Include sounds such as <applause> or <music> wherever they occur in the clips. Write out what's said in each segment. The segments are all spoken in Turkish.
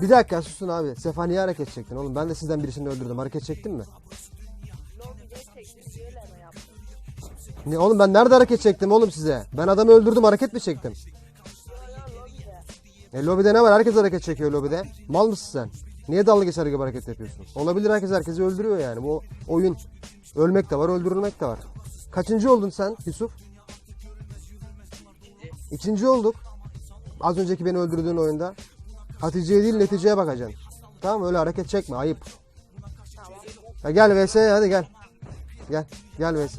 Bir dakika susun abi. Sefa niye hareket çektin oğlum? Ben de sizden birisini öldürdüm. Hareket çektin mi? Ne oğlum ben nerede hareket çektim oğlum size? Ben adamı öldürdüm hareket mi çektim? E lobide ne var? Herkes hareket çekiyor lobide. Mal mısın sen? Niye dalga geçer gibi hareket yapıyorsun? Olabilir herkes herkesi öldürüyor yani. Bu oyun. Ölmek de var, öldürülmek de var. Kaçıncı oldun sen Yusuf? İkinci olduk. Az önceki beni öldürdüğün oyunda. Hatice'ye değil neticeye bakacaksın. Tamam öyle hareket çekme ayıp. Ya gel vs hadi gel. Gel. Gel vs.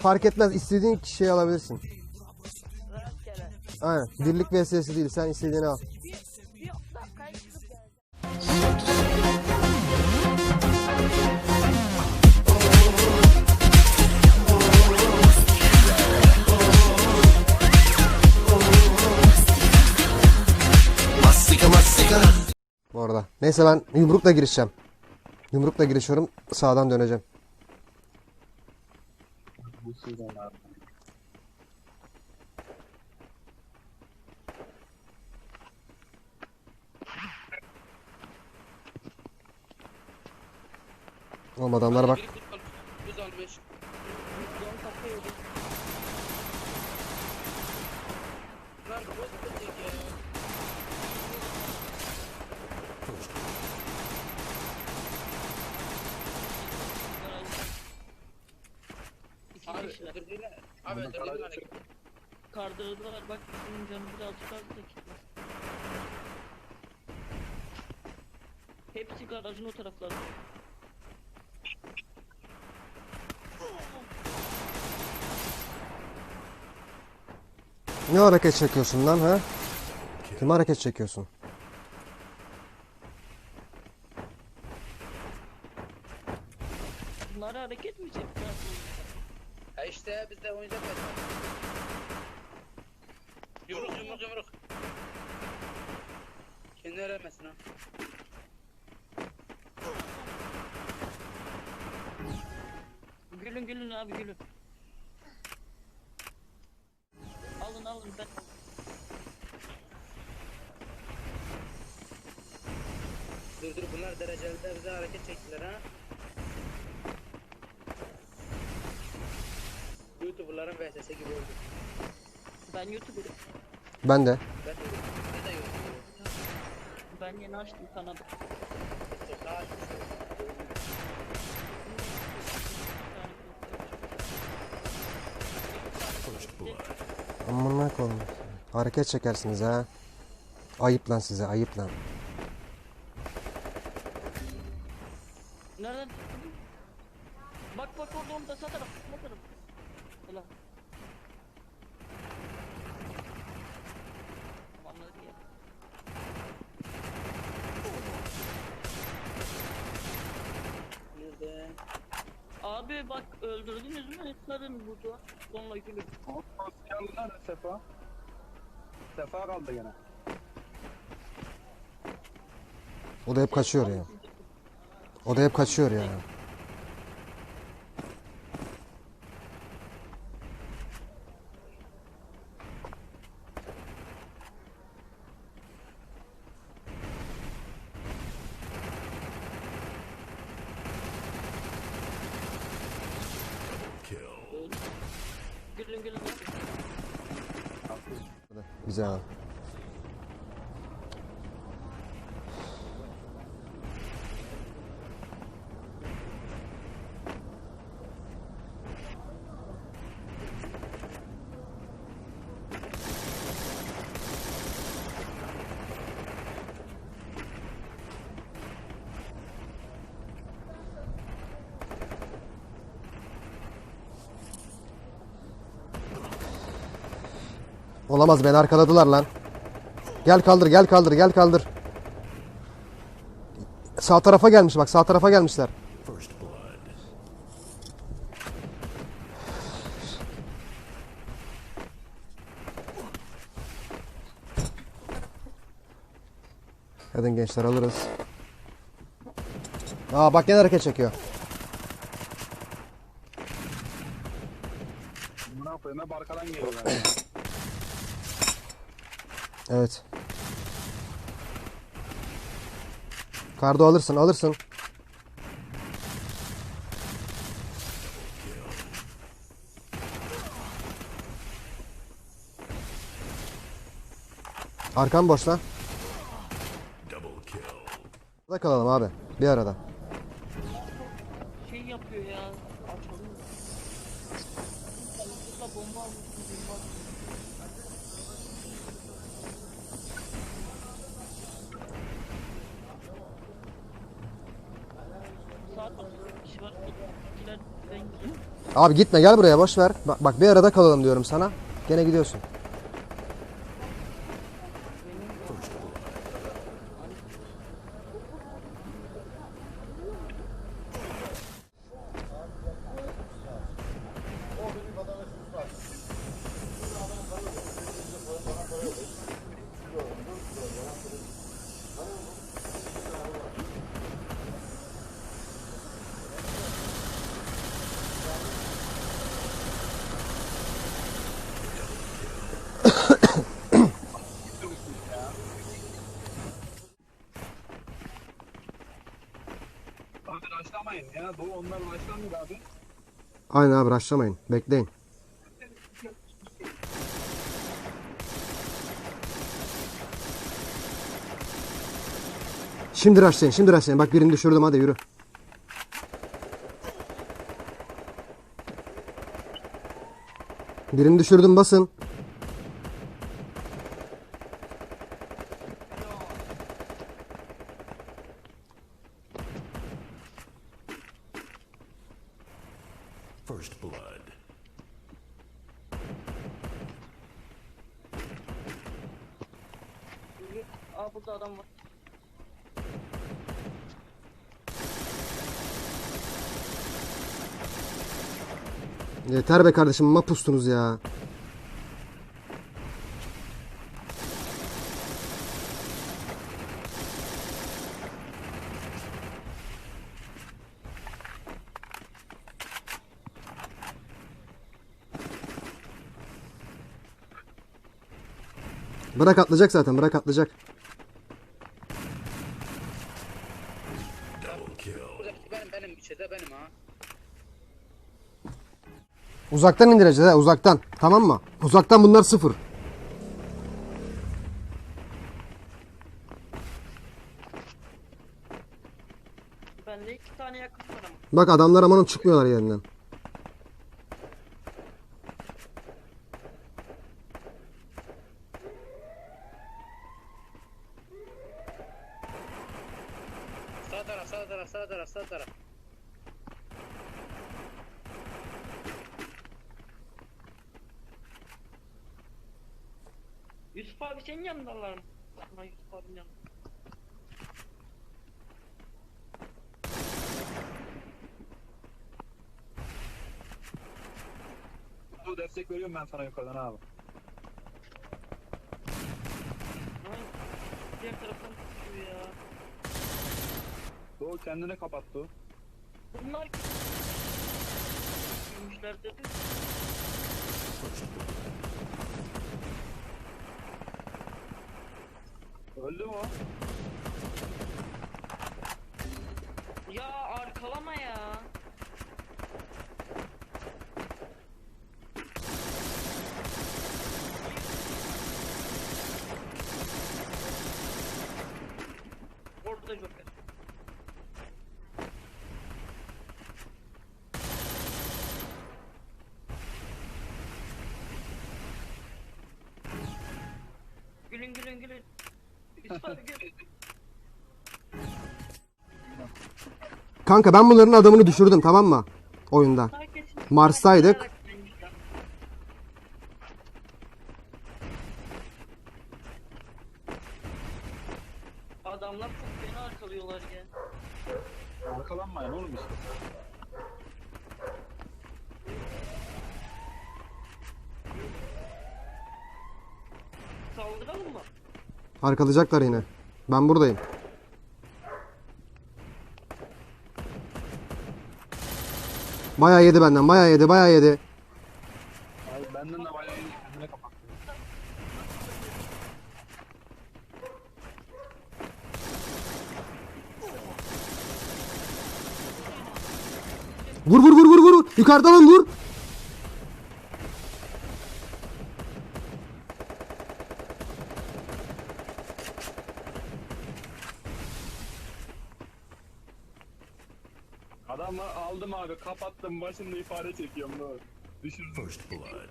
Fark etmez istediğin şeyi alabilirsin. Aynen. Birlik vs'si değil. Sen istediğini al. Bu arada. Neyse ben yumrukla girişeceğim. Yumrukla girişiyorum. Sağdan döneceğim. Oğlum adamlar bak. Buz almış. Don kapıyı yedim. Lan buz dedik ya. İki Abi kişiler. Abi öldürdüler. Kardırdılar bak senin canı birazcık az da gitmez. Hepsi garajın o taraflarda. Ne hareket çekiyorsun lan ha? Kim hareket çekiyorsun? Derecelerde bize hareket çektiler ha. Youtuberların VSS gibi oldu. Ben YouTuber'ım. Ben de. Ben de ben de Youtuber. Ben yeni açtım kanalı. Açmışlar. Amına koyayım. Hareket çekersiniz ha. Ayıp lan size ayıp lan. Sağ taraf sağ taraf. Ulan. Tamamladık ya. Nerede? Abi bak öldürdünüz mü? Etlerin burada. Sonla gülün. Yandı nerede Sefa? Sefa kaldı gene. O da hep kaçıyor ya. O da hep kaçıyor ya. Güzel. Olamaz beni arkaladılar lan. Gel kaldır gel kaldır gel kaldır. Sağ tarafa gelmiş bak sağ tarafa gelmişler. Hadi gençler alırız. Aa bak gene hareket çekiyor. Buna koyayım hep arkadan geliyor yani. Evet. Kardo alırsın alırsın. Arkam boş lan. Da kalalım abi. Bir arada. Abi gitme gel buraya boş ver. Bak, bak bir arada kalalım diyorum sana. Gene gidiyorsun. Abi başlamayın ya. Bu başlamıyor abi. Aynen abi rushlamayın. Bekleyin. Şimdi rushlayın. Şimdi rushlayın. Bak birini düşürdüm hadi yürü. Birini düşürdüm basın. First blood. Aa burada adam var. Yeter be kardeşim mapustunuz ya. Bırak atlayacak zaten bırak atlayacak. Uzaktan indireceğiz ha uzaktan. Tamam mı? Uzaktan bunlar sıfır. Bende iki tane yakın var ama. Bak adamlar amanın çıkmıyorlar yerinden. Sağ taraf sağ taraf sağ taraf sağ taraf. Yusuf abi senin yanındalar mı? Lan Yusuf abinin yanında. Bu destek veriyorum ben sana yukarıdan abi. Lan diğer taraftan tutuyor ya. Doğu kendini kapattı. Bunlar Gümüşler dedi. Öldü mü o? Ya arkalama ya. Kanka ben bunların adamını düşürdüm tamam mı? Oyunda. Mars'taydık. Adamlar çok beni arkalıyorlar ya. Arkalanmayın oğlum işte. Saldıralım mı? Arkalayacaklar yine. Ben buradayım. Bayağı yedi benden. Bayağı yedi. Bayağı yedi. Abi benden de bayağı yedi. Kendine kapattım. Vur vur vur vur vur. Yukarıdan vur. Adamı aldım abi kapattım başında ifade çekiyorum. Düşürdüm. First blood.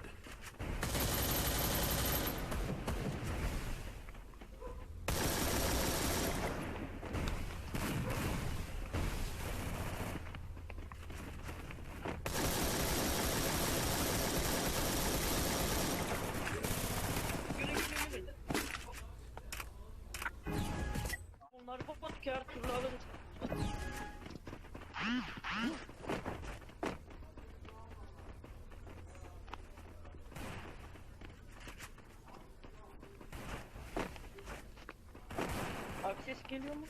Geliyor mu?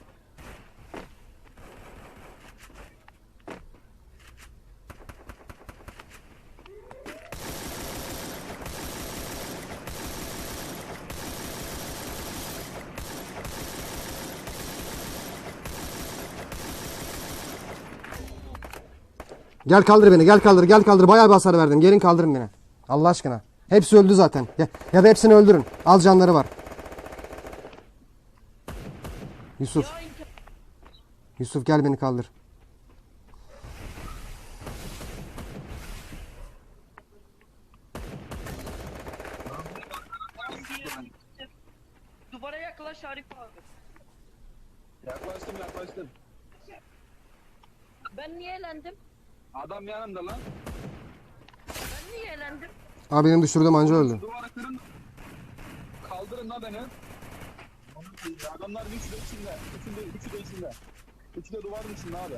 Gel kaldır beni. Gel kaldır. Gel kaldır. Bayağı bir hasar verdim. Gelin kaldırın beni. Allah aşkına. Hepsi öldü zaten. Ya, ya da hepsini öldürün. Az canları var. Yusuf. Yusuf gel beni kaldır. Duvara yaklaş Arif abi. Yaklaştım yaklaştım. Ben niye elendim? Adam yanımda lan. Ben niye elendim? Abi benim düşürdüğüm anca öldü. Duvarı kırın. Kaldırın la beni. Adamlar üçü de içinde. Üçü de, üçü de içinde. Üçü de duvarın içinde abi.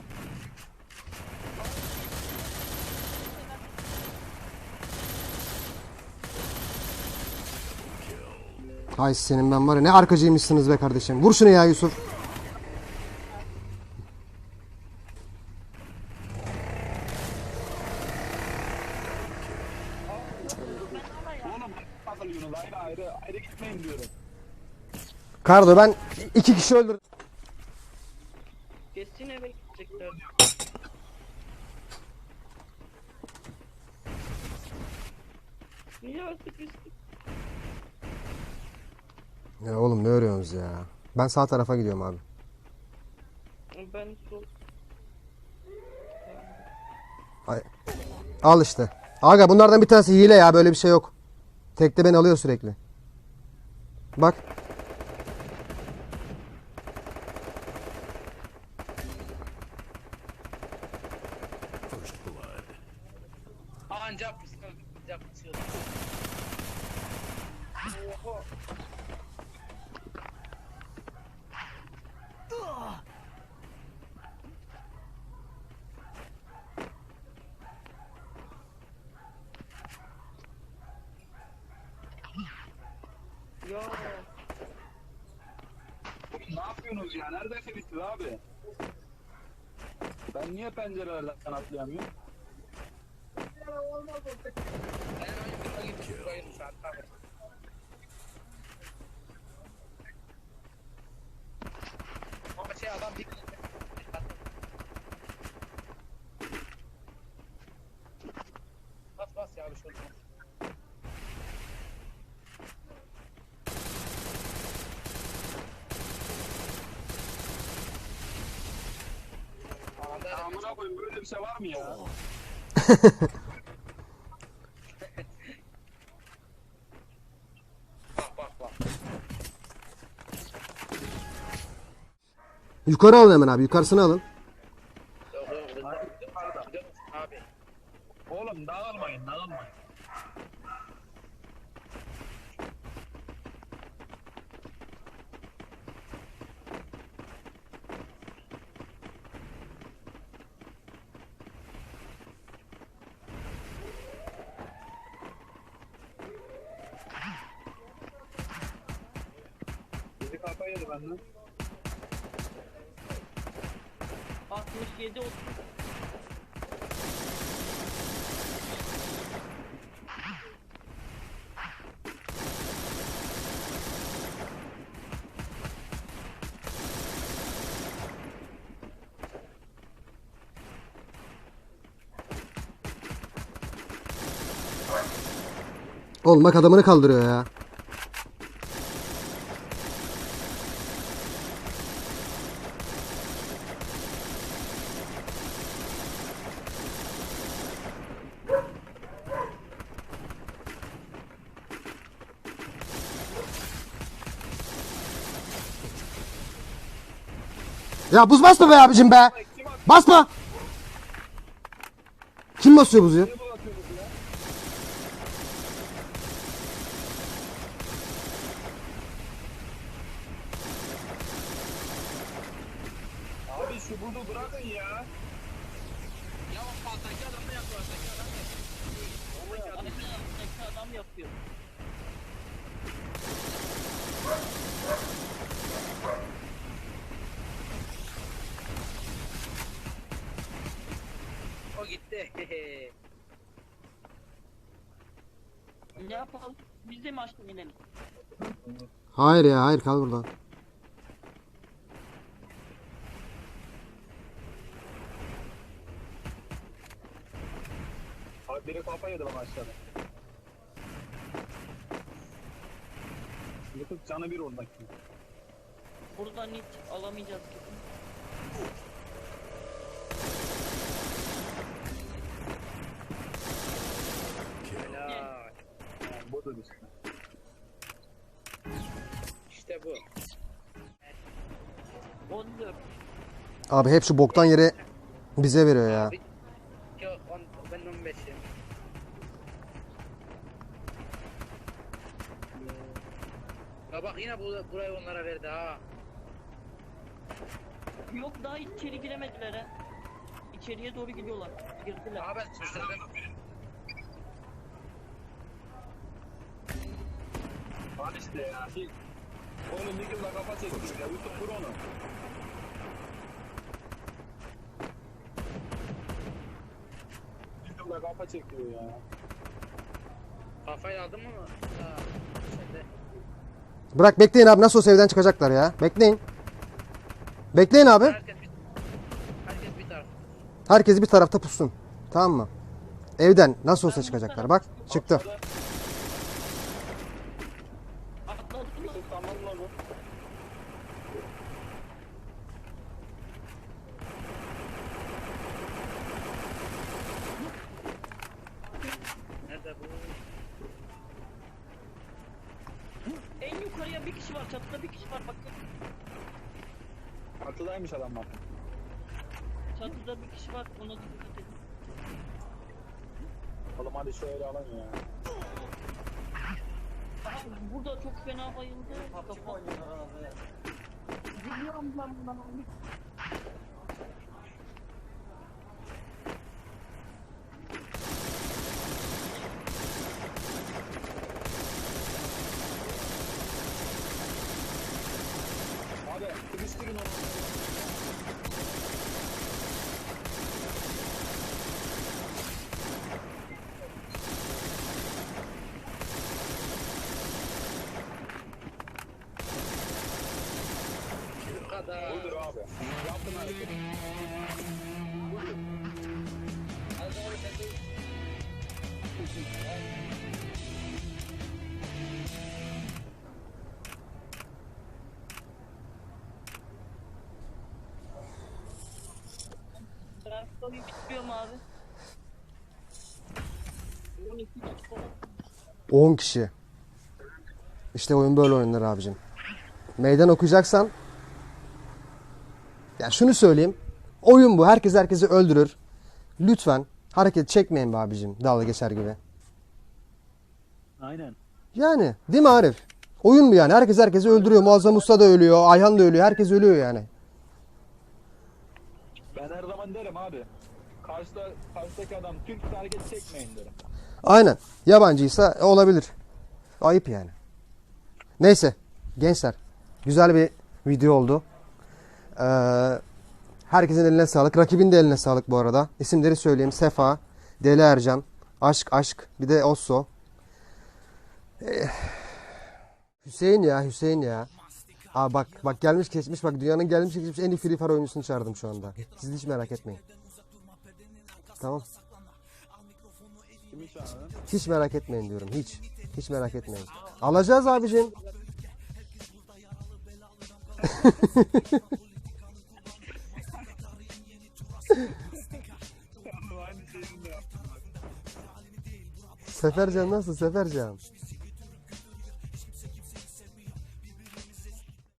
Ay senin ben var ya ne arkacıymışsınız be kardeşim. Vur şunu ya Yusuf. Kardo ben iki kişi öldürdüm. Kesin eve gidecekler. Niye artık biz? Ya oğlum ne örüyorsunuz ya? Ben sağ tarafa gidiyorum abi. Ben sol. Ay. Al işte. Aga bunlardan bir tanesi hile ya böyle bir şey yok. Tekte beni alıyor sürekli. Bak. Ya Oğlum ne yapıyorsunuz ya? Neredesiniz siz abi? Ben niye pencerelerden atlayamıyorum? Ben oyun gittim. Oyun şu an tamam. Ama şey adam bir Bas bas ya bir şey olmaz. Anda Ya amına koyayım böyle bir şey var ya? Yukarı alın hemen abi. Yukarısını alın. kafa yedi benden. 67 30. Oğlum bak adamını kaldırıyor ya. Ya buz basma be abicim be. Basma. Kim basıyor buzu ya? Abi şu buzu bırakın ya. Ya bak alttaki adam ne yapıyor? Alttaki adam ne yapıyor? Aynen alttaki adam yapıyor. O gitti. Ne yapalım? Biz de mi açtık inelim? Hayır ya hayır kal buradan. Abi biri kafa yedi bana aşağıda. Yakıt canı bir oradaki. Buradan hiç alamayacağız gibi. Budur işte. İşte bu. 14. Abi hep şu boktan yere bize veriyor ya. Abi, Yok on, ben 15'im. Ya bak yine bu, burayı onlara verdi ha. Yok daha içeri giremediler ha. İçeriye doğru gidiyorlar. Girdiler. Aha ben sıçradım. Hadi işte ya. Şey, bir kızla kafa çektim ya. Yusuf vur onu. Bir kızla kafa çekiyor ya. Kafayı aldın mı? Ha. Bırak bekleyin abi nasıl olsa evden çıkacaklar ya. Bekleyin. Bekleyin abi. Herkes bir, herkes bir taraf. Herkes bir tarafta pussun. Tamam mı? Evden nasıl olsa çıkacaklar. Bak çıktı. Atladılar. Yusuf tamamla onu. Nerede bu? En yukarıya bir kişi var. Çatıda bir kişi var. Bak Altıdaymış adamlar. çatıda bir kişi var. Ona dikkat edin. Oğlum hadi şöyle alın ya. Abi burada çok fena bayıldı. Kafa Biliyorum lan bundan. Budur abi. Ben soruyu bitiriyorum abi. 12 dakika. 10 kişi. İşte oyun böyle oynanır abicim. Meydan okuyacaksan ya şunu söyleyeyim. Oyun bu. Herkes herkesi öldürür. Lütfen hareket çekmeyin be abicim. Dalga geçer gibi. Aynen. Yani değil mi Arif? Oyun bu yani. Herkes herkesi öldürüyor. Muazzam Usta da ölüyor. Ayhan da ölüyor. Herkes ölüyor yani. Ben her zaman derim abi. Karşıda, karşıdaki adam Türk'se hareket çekmeyin derim. Aynen. Yabancıysa olabilir. Ayıp yani. Neyse. Gençler. Güzel bir video oldu. Ee, herkesin eline sağlık. Rakibin de eline sağlık bu arada. İsimleri söyleyeyim. Sefa, Deli Ercan, Aşk Aşk, bir de Osso. Eh, Hüseyin ya, Hüseyin ya. Aa bak bak gelmiş geçmiş bak dünyanın gelmiş geçmiş en iyi Free Fire oyuncusunu çağırdım şu anda. Siz hiç merak etmeyin. Tamam. Hiç merak etmeyin diyorum. Hiç. Hiç merak etmeyin. Alacağız abicim. <laughs> Sefercan nasıl Sefercan?